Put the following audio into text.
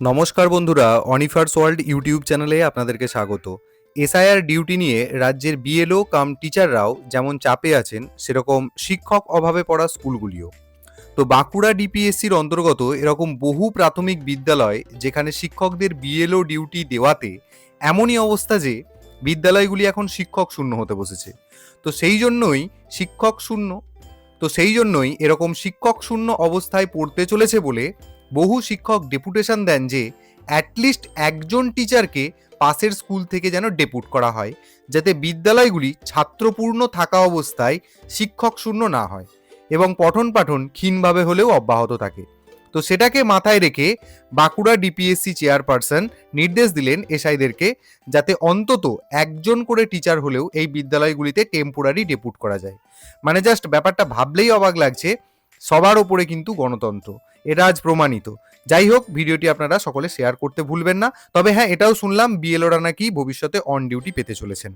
নমস্কার বন্ধুরা, অনিফার্স world YouTube চ্যানেলে আপনাদেরকে স্বাগত। এসআইআর ডিউটি নিয়ে রাজ্যের বিএলও কাম টিচাররাও যেমন চাপে আছেন, সেরকম শিক্ষক অভাবে পড়া স্কুলগুলিও। তো বাঁকুড়া ডিপিএসসির অন্তর্গত এরকম বহু প্রাথমিক বিদ্যালয় যেখানে শিক্ষকদের বিএলও ডিউটি দেওয়াতে এমনই অবস্থা যে বিদ্যালয়গুলি এখন শিক্ষক শূন্য হতে বসেছে। তো সেই জন্যই শিক্ষক শূন্য, তো সেই জন্যই এরকম শিক্ষক শূন্য অবস্থায় পড়তে চলেছে বলে বহু শিক্ষক ডেপুটেশন দেন যে অ্যাটলিস্ট একজন টিচারকে পাশের স্কুল থেকে যেন ডেপুট করা হয়, যাতে বিদ্যালয়গুলি ছাত্রপূর্ণ থাকা অবস্থায় শিক্ষক শূন্য না হয় এবং পঠন পাঠন ক্ষীণভাবে হলেও অব্যাহত থাকে। তো সেটাকে মাথায় রেখে বাঁকুড়া ডিপিএসসি চেয়ারপারসন নির্দেশ দিলেন এসআইদেরকে যাতে অন্তত একজন করে টিচার হলেও এই বিদ্যালয়গুলিতে টেম্পোরারি ডেপুট করা যায়। মানে জাস্ট ব্যাপারটা ভাবলেই অবাক লাগছে সবার ওপরে কিন্তু গণতন্ত্র। এটা আজ প্রমাণিত। যাই হোক, ভিডিওটি আপনারা সকলে শেয়ার করতে ভুলবেন না। তবে হ্যাঁ এটাও শুনলাম বিএলওরা নাকি ভবিষ্যতে অন ডিউটি পেতে চলেছেন।